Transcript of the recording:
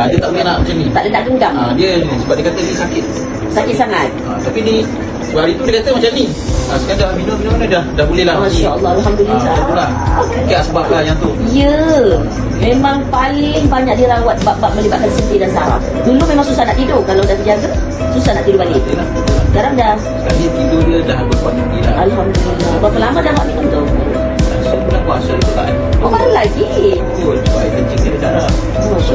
Ah, dia tak boleh nak macam ni. Tak ada nak genggam. Ah, dia ni sebab dia kata ni sakit. Sakit sangat. Ah, tapi ni sebab hari tu dia kata macam ni. Ah, sekarang dah minum-minum ni dah dah boleh lah. Masya Allah, Alhamdulillah. Ah, itulah. Sikit sebab lah yang tu. Ya, memang paling banyak dirawat bab-bab melibatkan sendi dan saraf. Dulu memang susah nak tidur. Kalau dah terjaga, susah nak tidur balik. Betul lah. lah. Sekarang dah, Sekarang ni tidur dia dah berkualiti lah. Alhamdulillah. Berapa lama dah mak minum tu? Saya bulan puasa itu tak. Oh, baru lagi. Betul. Sebab kencing dia darah. Masya